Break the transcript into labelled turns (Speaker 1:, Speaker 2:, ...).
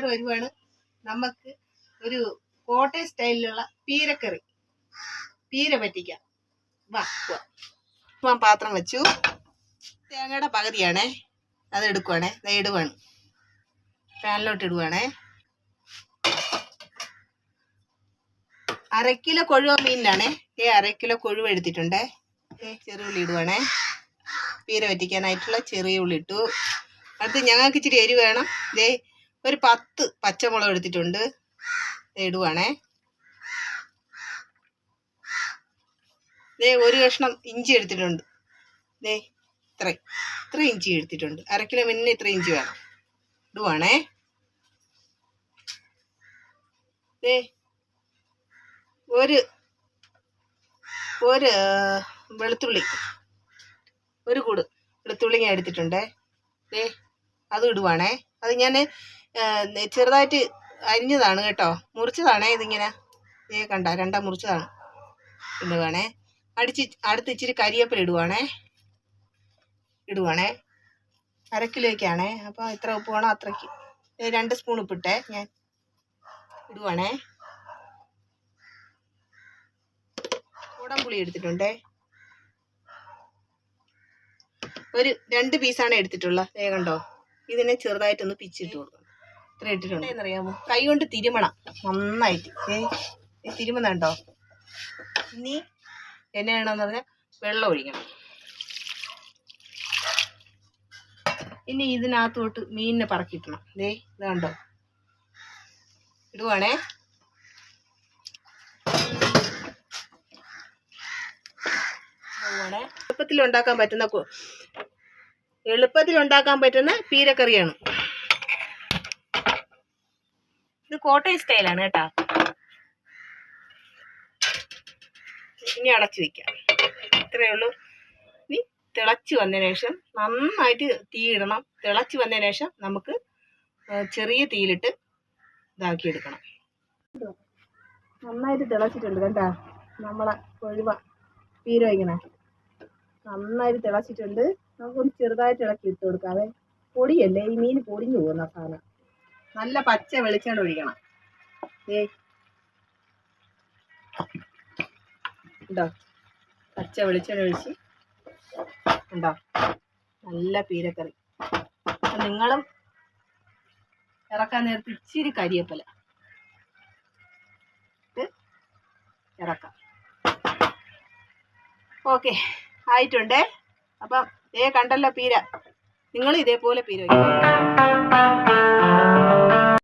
Speaker 1: Clear വരുവാണ്. നമുക്ക് ഒരു കോട്ടയം സ്റ്റൈലിലുള്ള പീരക്കറി. പീര പറ്റിക്കാം. വാ. പാത്രം വെച്ചു. തേങ്ങയുടെ പകുതിയാണേ. അത് എടുക്കുവാണേ. ദേ ഇടുവാണ്. പാനിലോട്ട് ഇടുവാണേ. അരക്കിലോ കിലോ കൊഴുവ മീനിലാണേ. ഏ അരക്കിലോ കിലോ കൊഴുവ എടുത്തിട്ടുണ്ടേ. ഏ ചെറിയ ഉള്ളി ഇടുവാണേ. പീര വറ്റിക്കാനായിട്ടുള്ള ചെറിയ ഉള്ളി ഇട്ടു. അടുത്ത് ഞങ്ങൾക്ക് ഇച്ചിരി എരിവ് വേണം. ദേ ഒരു പത്ത് പച്ചമുളക് എടുത്തിട്ടുണ്ട്. ഇടുവാണേ. ദേ ഒരു കഷ്ണം ഇഞ്ചി എടുത്തിട്ടുണ്ട്. ദേ ഇത്ര ഇത്ര ഇഞ്ചി എടുത്തിട്ടുണ്ട്. അര കിലോ മീനിന് ഇത്ര ഇഞ്ചി വേണം. ഇടുവാണേ. ദേ ഒരു ഒരു വെളുത്തുള്ളി. ഒരു കൂട് വെളുത്തുള്ളി ഞാൻ എടുത്തിട്ടുണ്ടേ. ദേ അത് ഇടുവാണേ. അത് ഞാൻ ചെറുതായിട്ട് അരിഞ്ഞതാണ് കേട്ടോ. മുറിച്ചതാണേ ഇതിങ്ങനെ. ഇതേ കണ്ട രണ്ടാം മുറിച്ചതാണ്. ഇടുവാണേ അടിച്ച് അടുത്ത് ഇച്ചിരി കരിയേപ്പില ഇടുവാണേ. ഇടുവാണേ. അര അപ്പോൾ എത്ര ഉപ്പ് വേണോ അത്രയ്ക്ക്. രണ്ട് സ്പൂൺ ഉപ്പിട്ടേ ഞാൻ. ഇടുവാണേ. കുടംപുളി എടുത്തിട്ടുണ്ടേ. ഒരു രണ്ട് പീസാണ് എടുത്തിട്ടുള്ളത് കണ്ടോ. ഇതിനെ ചെറുതായിട്ടൊന്ന് പിച്ചിട്ട് കൊടുക്കണം. ഇത്ര ഇട്ടിട്ടുണ്ട്. എന്നറിയാമോ കൈ കൊണ്ട് തിരുമണം. നന്നായിട്ട്. ഏ തിരുമുന്നുണ്ടോ ഇനി എന്നെ വേണമെന്ന് പറഞ്ഞാൽ വെള്ളം ഒഴിക്കണം. ഇനി ഇതിനകത്തോട്ട് മീനിനെ പറക്കിയിട്ടണം ദേ ഇത് കണ്ടോ? ഇടുവാണേ. ഇടുവാണേ. എളുപ്പത്തിൽ ഉണ്ടാക്കാൻ പറ്റുന്ന എളുപ്പത്തിൽ ഉണ്ടാക്കാൻ പറ്റുന്ന പീരക്കറിയാണ്. ഇത് കോട്ടയം സ്റ്റൈലാണ് കേട്ടാ. ഇനി അടച്ചു വെക്കാം. ഇത്രയേ ഉള്ളൂ. ഇനി തിളച്ച് വന്നതിന് ശേഷം നന്നായിട്ട് തീ ഇടണം. തിളച്ച് വന്നതിന് ശേഷം നമുക്ക് ചെറിയ തീയിലിട്ട് ഇതാക്കി എടുക്കണം നന്നായിട്ട് തിളച്ചിട്ടുണ്ട് കേട്ടാ നമ്മളെ കൊഴുവ പീര ഇങ്ങനെ നന്നായിട്ട് തിളച്ചിട്ടുണ്ട്. നമുക്കൊന്ന് ചെറുതായിട്ട് ഇളക്കി ഇട്ട് കൊടുക്കാവേ പൊടിയല്ലേ? ഈ മീൻ പൊടിഞ്ഞു പോകുന്ന സാധനം. നല്ല പച്ച വെളിച്ചെണ്ണ ഒഴിക്കണം. ഏ ഉണ്ടോ പച്ച വെളിച്ചെണ്ണ ഒഴിച്ച്. ഉണ്ടോ നല്ല പീരക്കറി. നിങ്ങളും ഇറക്കാൻ നേരത്ത് ഇച്ചിരി കരിയപ്പല ഇറക്കാം. ഓക്കെ. ആയിട്ടുണ്ടേ? അപ്പം ഏ കണ്ടല്ലോ പീര. നിങ്ങൾ ഇതേപോലെ പീര വയ്ക്കണം